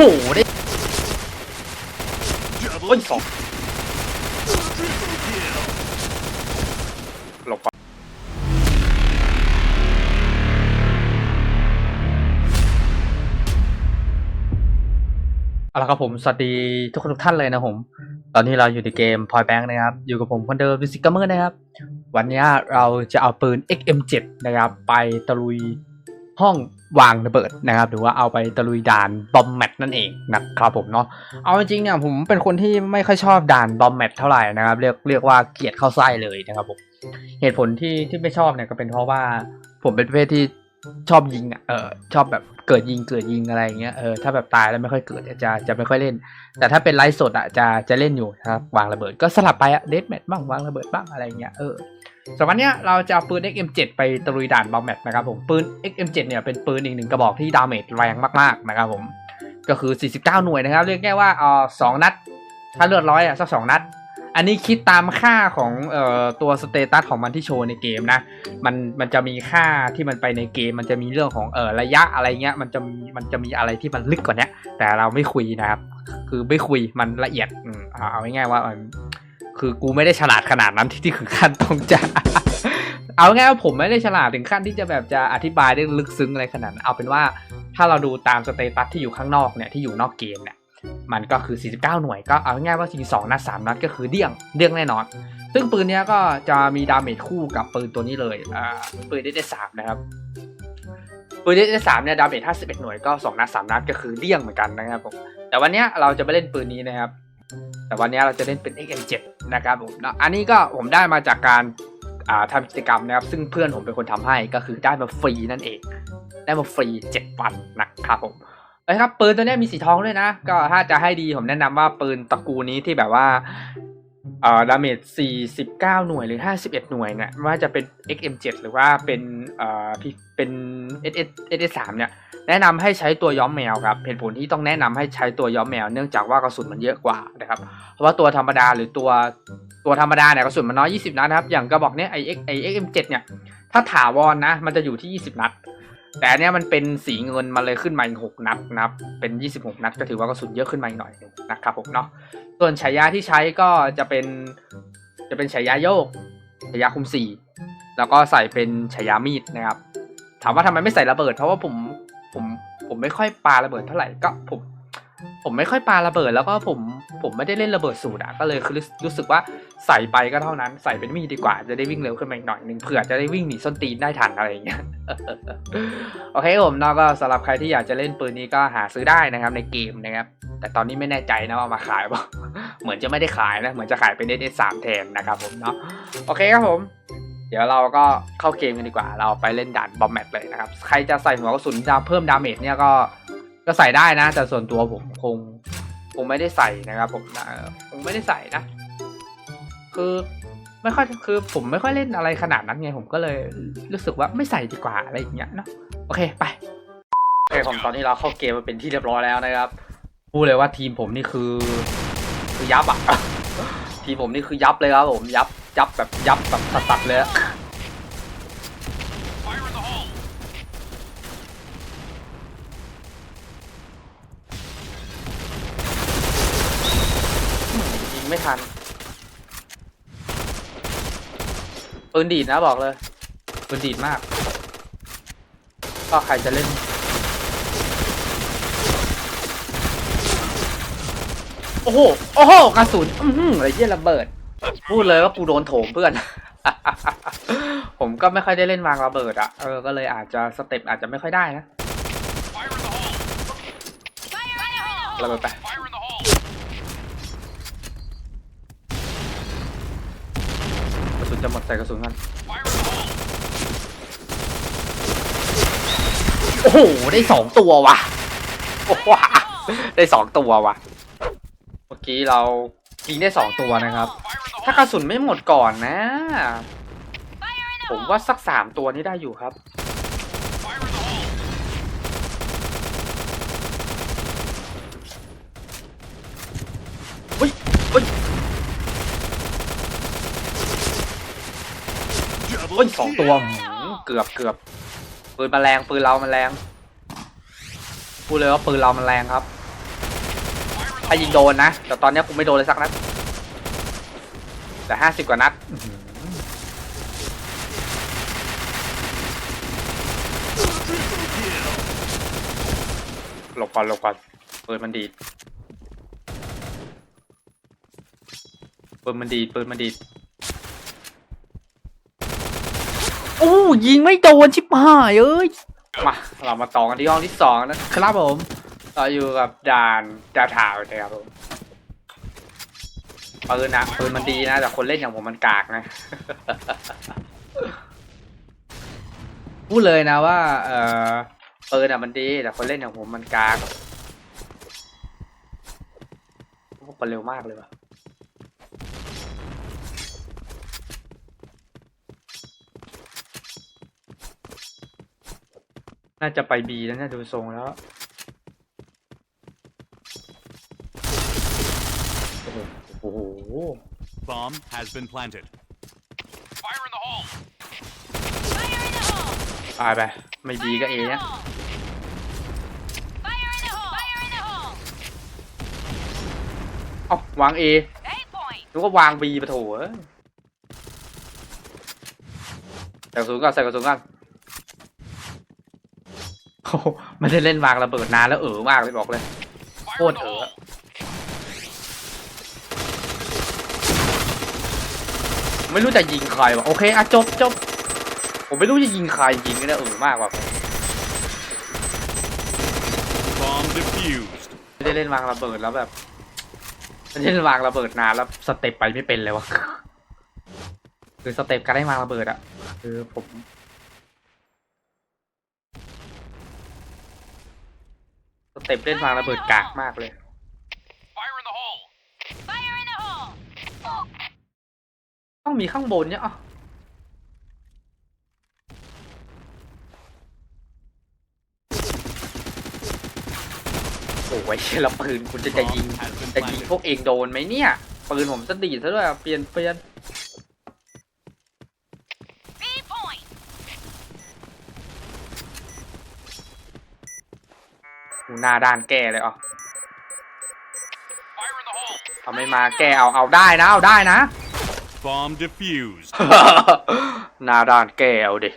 หได้โอ้ยสองหลบไปเอาละครับผม สวัสดีทุกคนทุกท่านเลยนะผม ตอนนี้เราอยู่ในเกม Point Bank นะครับ อยู่กับผมคนเดิมดิซิกเกอร์นะครับ วันนี้เราจะเอาปืน XM7 นะครับ ไปตะลุย ห้องวางระเบิดนะครับ หรือว่าเอาไปตะลุยด่านบอมแมทนั่นเองนะครับผมเนาะเอาจริงๆเนี่ยผมเป็นคนที่ไม่ค่อยชอบด่านบอมแมทเท่าไหร่นะครับ เรียกเรียกว่าเกลียดเข้าไส้เลยนะครับผมเหตุผลที่ที่ไม่ชอบเนี่ยก็เป็นเพราะว่าผมเป็นประเภทที่ชอบยิงอะเออชอบแบบเกิดยิงเกิดยิงอะไรอย่างเงี้ยเออถ้าแบบตายแล้วไม่ค่อยเกิดจะจะไม่ค่อยเล่น แต่ถ้าเป็นไลฟ์สดอะจะจะเล่นอยู่นะครับวางระเบิดก็สลับไปอะเดสแมทบ้างวางระเบิดบ้างอะไรเงี้ยเออ สำหรับเนี้ยเราจะเอาปืน XM7 ไปตะลุยด่านบอมแมทนะครับผมปืน XM7 เนี่ยเป็นปืนอีกหนึ่งกระบอกที่ดาเมจแรงมากๆนะครับผมก็คือ 49 หน่วยนะครับ เรียกง่ายว่าเออสองนัด ถ้าเลือดร้อยอะสักสองนัด อันนี้คิดตามค่าของเอ่อตัวสเตตัสของมันที่โชว์ในเกมนะ มันมันจะมีค่าที่มันไปในเกม มันจะมีเรื่องของเอ่อระยะอะไรเงี้ย มันจะมีมันจะมีอะไรที่มันลึกกว่านี้แต่เราไม่คุยนะครับ คือไม่คุยมันละเอียดอืมเอาเอาง่ายๆว่ามัน คือกูไม่ได้ฉลาดขนาดนั้นที่ที่ถึงขั้นต้องจะเอาง่ายๆว่าผมไม่ได้ฉลาดถึงขั้นที่จะแบบจะอธิบายได้ลึกซึ้งอะไรขนาดนั้นเอาเป็นว่าถ้าเราดูตามสเตตัสที่อยู่ข้างนอกเนี่ยที่อยู่นอกเกมเนี่ยมันก็คือ 49 หน่วยก็เอาง่ายๆว่ายิง2นัด3นัดก็คือเดี้ยงเดี้ยงแน่นอน ซึ่งปืนเนี้ยก็จะมีดาเมจคู่กับปืนตัวนี้เลยอ่าปืนเดสามนะครับปืนเดสามเนี่ยดาเมจ51 หน่วยก็2นัด3นัดก็คือเดี้ยงเหมือนกันนะครับผมแต่วันเนี้ยเราจะไม่เล่นปืนนี้นะครับ แต่วันนี้เราจะเล่นเป็น XM7 นะครับผมนะอันนี้ก็ผมได้มาจากการาทำกิจกรรมนะครับ ซึ่งเพื่อนผมเป็นคนทำให้ก็คือได้มาฟรีนั่นเอง ได้มาฟรี 7 วันนะครับผมเอ้ครับปืนตัวนี้มีสีทองด้วยนะ ก็ถ้าจะให้ดีผมแนะนำว่าปืนตระกูลนี้ที่แบบว่า อ่อดาเมจ49 หน่วยหรือ 51 หน่วยเนี่ยไม่ว่าจะเป็น XM7 หรือว่าเป็นเอ่อพี่เป็น SS SS3 เนี่ยแนะนำให้ใช้ตัวย้อมแมวครับเหตุผลที่ต้องแนะนำให้ใช้ตัวย้อมแมวเนื่องจากว่ากระสุนมันเยอะกว่านะครับเพราะว่าตัวธรรมดาหรือตัวตัวธรรมดาเนี่ยกระสุนมันน้อย 20 นัดนะครับอย่างกระบอกเนี้ยไอ X ไอ XM7 เนี่ยถ้าถาวรนะมันจะอยู่ที่ 20 นัด แต่อันเนี้ยมันเป็นสีเงินมาเลยขึ้นมาอีกหกนัดนะครับเป็น 26 นัดก็ถือว่ากระสุนเยอะขึ้นมาอีกหน่อยหนึงนะครับผมเนาะส่วนฉายาที่ใช้ก็จะเป็นจะเป็นฉายาโยกฉายาคุมสี่แล้วก็ใส่เป็นฉายามีดนะครับ ถามว่าทำไมไม่ใส่ระเบิด เพราะว่าผมผมผมไม่ค่อยปาระเบิดเท่าไหร่ก็ผม ผมไม่ค่อยปาระเบิดแล้วก็ผมผมไม่ได้เล่นระเบิดสูตรอะก็เลยคือรู้รู้สึกว่าใส่ไปก็เท่านั้นใส่เป็นมีดีกว่าจะได้วิ่งเร็วขึ้นมาอีกหน่อยหนึ่งเผื่อจะได้วิ่งหนีส้นตีนได้ทันอะไรอย่างเงี้ยโอเคผมเนาะก็สำหรับใครที่อยากจะเล่นปืนนี้ก็หาซื้อได้นะครับในเกมนะครับ แต่ตอนนี้ไม่แน่ใจนะว่าเอามาขายเปล่าเหมือนจะไม่ได้ขายนะเหมือนจะขายเป็นเอสามแทนนะครับผมเนาะโอเคครับผมเดี๋ยวเราก็เข้าเกมกันดีกว่า เราไปเล่นด่านบอมแมทเลยนะครับ ใครจะใส่หัวกระสุนดาเพิ่มดาเมจเนี่ยก็ ก็ใส่ได้นะ แต่ส่วนตัวผมคงคงไม่ได้ใส่นะครับ ผมนะเออคงไม่ได้ใส่นะ คือไม่ค่อยคือผมไม่ค่อยเล่นอะไรขนาดนั้นไงผมก็เลยรู้สึกว่าไม่ใส่ดีกว่าอะไรอย่างเงี้ยเนาะโอเคไปโอเคผมตอนนี้เราเข้าเกมมาเป็นที่เรียบร้อยแล้วนะครับพูดเลยว่าทีมผมนี่คือ คือยับอะทีมผมนี่คือยับเลยครับผมยับยับแบบยับแบบสัสๆเลยอะยิงไม่ ทันปืนดีดนะบอกเลยปืนดีดมาก ก็ใครจะเล่น โอ้โห โอ้โห กระสุน อื้อหืออะไรเยี่ยระเบิด พูดเลยว่ากูโดนโถมเพื่อน ผมก็ไม่ค่อยได้เล่นวางระเบิดอะเออ ก็เลยอาจจะสเต็ปอาจจะไม่ค่อยได้นะระเบิดไปกระสุน จะหมดใส่กระสุนกันโอ้โห ได้สองตัวว่ะโอ้โหได้สองตัวว่ะ เมื่อกี้เรายิงได้สองตัวนะครับ ถ้ากระสุนไม่หมดก่อนนะ ผมว่าสักสามตัวนี้ได้อยู่ครับอุ้ยอุ้ย อ้ยสองตัวหืมเกือบเกือบปืนมาแรงปืนเรามันแรงพูดเลยว่าปืนเรามันแรงครับถ้ายิงโดนนะแต่ตอนนี้กูไม่โดนเลยสักนัดแต่ห้าสิบกว่านัดอื้อหือหลบก่อนหลบก่อนปืนมันดีดปืนมันดีดปืนมันดีดโอ้ยิงไม่โดนชิบหายเอ้ยมาเรามาต่อกันที่ห้องที่สองนะครับผมเราอยู่กับด่านดาวถาวนะครับผมปืนนะปืนมันดีนะ แต่คนเล่นอย่างผมมันกากนะพูดเลยนะว่า เออปืนอะมันดี แต่คนเล่นอย่างผมมันกากพวกมันเร็วมากเลยว่ะ น่าจะไปบีแล้วน่าดูทรงแล้วโอ้โหโอ้โห Bomb has been planted. Fire in the hole! Fire in the hole! ตายไปไม่บีก็เอ Fire in the เนี่ย hole! Fire in the hole! Fire in the hole! เอ้าวางเอ A point! นึกว่าวางบีปะโถเอ้ยใส่กระสุนก่อนใส่กระสุนก่อนโอ้โห ไม่ได้เล่นวางระเบิดนานแล้วเออมากเลยบอกเลย Fire Ôi, in the thử hole! ไม่รู้จะยิงใครวะโอเคอะจบจบผมไม่รู้จะยิงใครยิงก็ได้เออมากว่า Bomb defused. ไม่ได้เล่นวางระเบิดแล้วแบบไม่ได้เล่นวางระเบิดนานแล้วสเต็ปไปไม่เป็นเลยวะคือสเต็ปการได้วางระเบิดอะคือผมสเต็ปเล่นวางระเบิดกากมากเลย Fire in the hole! Fire in the hole! ต้องมีข้างบนเนี่ยอะโอ้ยแล้วปืนคุณจะจะยิง Bomb has been จะยิง planted. พวกเองโดนไหมเนี่ย ปืนผมจะดีดซะด้วยอะเปลี่ยนเปลี่ยน B point! หูหน้าด้านแก้เลยอะ Fire in the hole! เอาไม่มาแก้เอาเอาได้นะเอาได้นะ Bomb defused. หน้าด้านแก้เอาดิ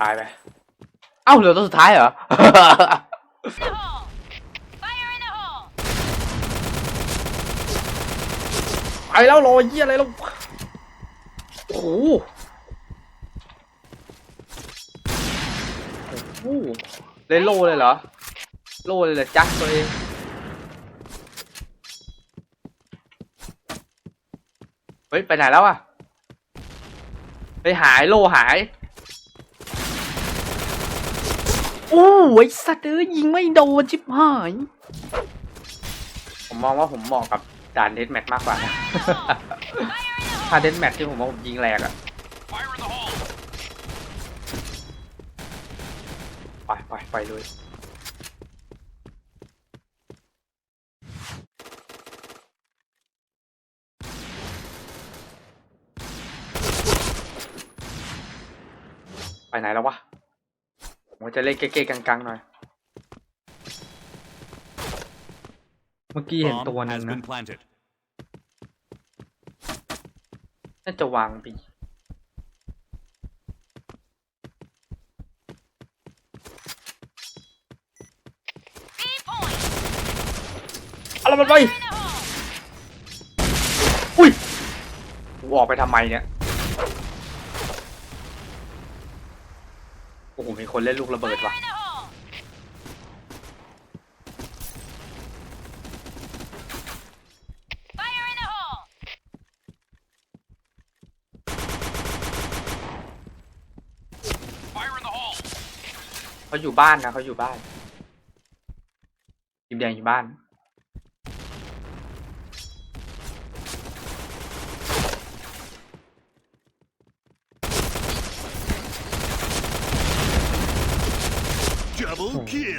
ตายไปเอ้าเหลือตัวสุดท้ายเหรอ In the hole! Fire in the hole! ไปแล้วรอเยี่ยอะไรแล้วโอ้โห อ้โหเล่นโลเลยเหรอ โลเลยเหรอจ๊ะตัวเองเฮ้ย ไปไหนแล้วอะไปหายโลหายโอ้ยสัตว์เอ้ยยิงไม่โดนชิบหาย ผมมองว่าผมเหมาะกับด่านเดสแมทมากกว่านะถ้าเดสแมทที่ผมว่าผมยิงแรงอะ Fire in the hole! ไปไปไปเลยไปไหนแล้ววะผมจะเล่นเก๊ๆกังๆหน่อย เมื่อกี้เห็น Bomb ตัวหนึง has นะ been planted. น่าจะวางบี อะไรมันไป Fire in the hole! อุ้ยกูออกไปทำไมเนี่ยโอ้โหมีคนเล่นลูกระเบิด Fire ว่ะ in the hole! Fire in the hole! Fire in the hole! เขาอยู่บ้านนะเขาอยู่บ้านทีมแดงอยู่บ้าน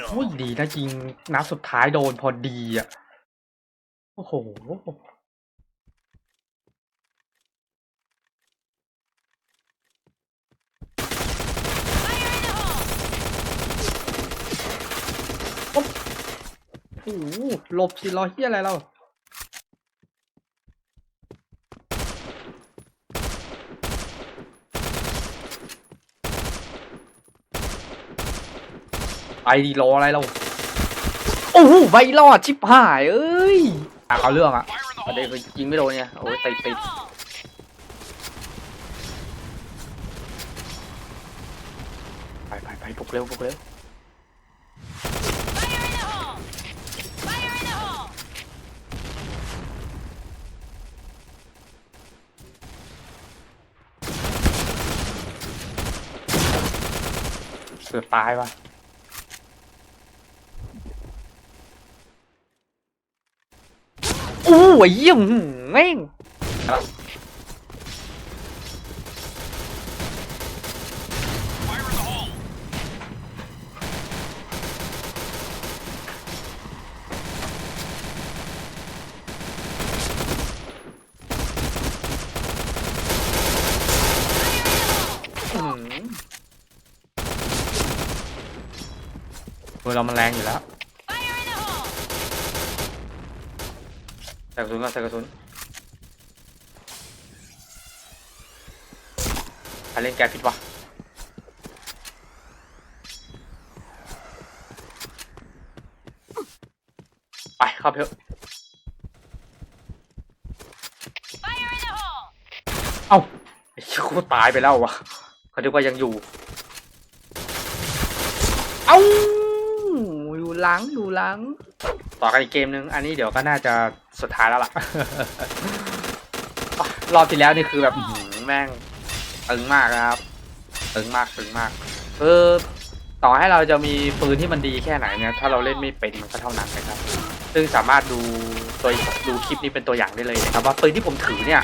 โอ้ยดีนะจริงนัดสุดท้ายโดนพอดีอะ โอ้โห โอ้โหหลบสิรอเฮียอะไรเรา ไปดีรออะไรเราโอ้โหใบรอดชิบหายเอ้ยอะเขาเรื่องอะ Fire in the ประเด็น hole! คือยิงไม่โดนไงโอ้ย Fire ติด in ติ the ด hole! ไปไปไปปลุกเร็วปลุกเร็ว Fire in the hole! Fire in the hole! เกือบตายว่ะ โอ้ยเยี่ยมแม่งเออเรามันแรงอยู่แล้ว Fire in the hole! ใส่กระสุนก็ใส่กระสุนใครเล่นแกผิดวะไปเข้าไปเถอะ Fire in the hole! เอ้าไอ้เหี้ยกูตายไปแล้ววะเขาคิดว่ายังอยู่ เอ้าอยู่หลังอยู่หลัง ต่อกันอีกเกมนึง อันนี้เดี๋ยวก็น่าจะ สุดท้ายแล้วล่ะ รอบที่แล้วนี่คือแบบอื้อหือแม่งตึงมากนะครับตึงมากตึงมากคือต่อให้เราจะมีปืนที่มันดีแค่ไหนเนี่ยถ้าเราเล่นไม่เป็นมันก็เท่านั้นนะครับ ซึ่งสามารถดูตัวดูคลิปนี้เป็นตัวอย่างได้เลยนะครับว่าปืนที่ผมถือเนี่ย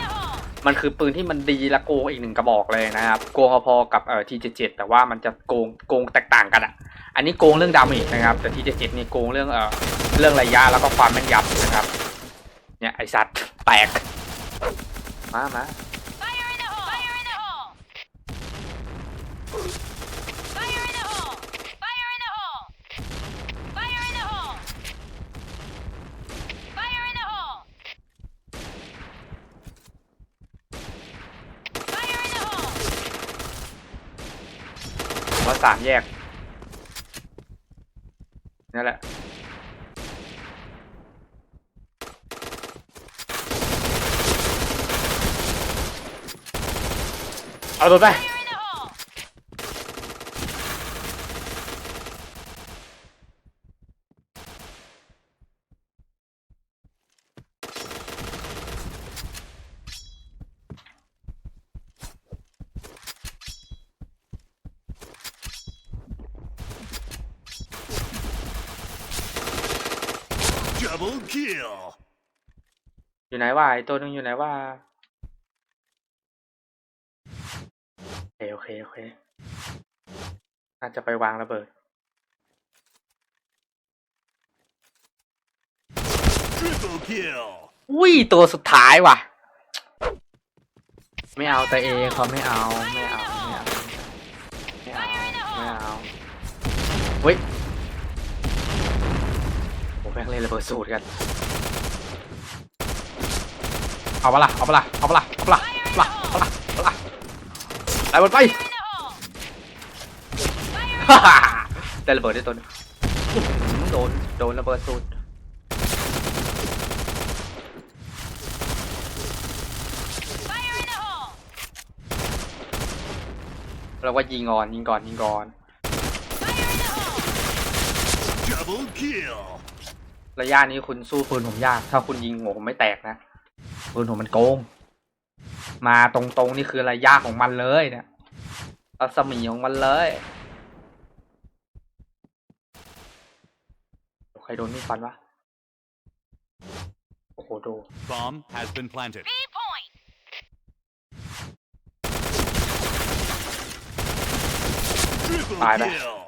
มันคือปืนที่มันดีและโกงอีกหนึ่งกระบอกเลยนะครับโกงพอๆกับเอ่อทีเจ็ดแต่ว่ามันจะโกงโกงแตกต่างกันอะ อันนี้โกงเรื่องดาเมจนะครับแต่ทีเจ็ดนี่โกงเรื่องเอ่อเรื่องระยะแล้วก็ความแม่นยำนะครับ เนี่ยไอสัตว์แตก มามา Fire in the hole! Fire in the hole! Fire in the hole! Fire in the hole! Fire in the hole! Fire in the hole! Fire in the hole! ว่าสามแยก นั่นแหละ เอาตัวไป Fire in the hole! Double kill! อยู่ไหนวะไอตัวหนึงอยู่ไหนวะโอเคโอเคโอเคน่าจะไปวางระเบิด Triple kill! อุ้ยตัวสุดท้ายว่ะ ไม่เอาแต่เอเขาไม่เอาไม่เอาไม่เอาไม่เอาไม่เอาเฮ้ยผมแม่งเล่นระเบิดสูตรกันเอาปะล่ะเอาปะล่ะเอาปะล่ะเอาปะล่ะเอาปะล่ะ เอาปะล่ะเอาปะล่ะรบิดไปฮ่าฮ่าได้ระเบิดได้ตัวนึงโดน โดนระเบิดสูตร Fire in the hole! เราว่ายิงก่อนยิงก่อนยิงก่อน Double kill! ระยะนี้คุณสู้ปืนผมยาก ถ้าคุณยิงหัวผมไม่แตกนะปืนผมมันโกง มาตรงๆนี่คือระยะของมันเลยเนี่ยรัศมีของมันเลยใครโดนนี่ฟันวะโอ้โหโดน Bomb has been planted. B point! Triple Bye, bye. kill!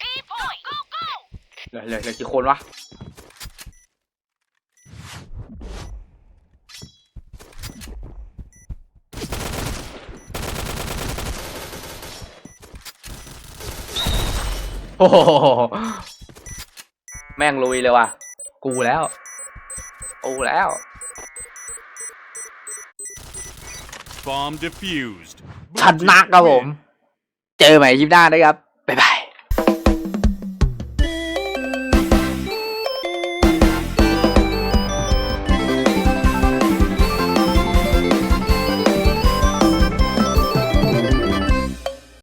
B point! Go, go! เหลือเหลือเหลือกี่คนวะ อ้โหแม่งลุยเลยว่ะ กูแล้ว กูแล้ว Bomb defused. ชัดนักครับผมเจอใหม่คลิปหน้านะครับ บ๊ายบาย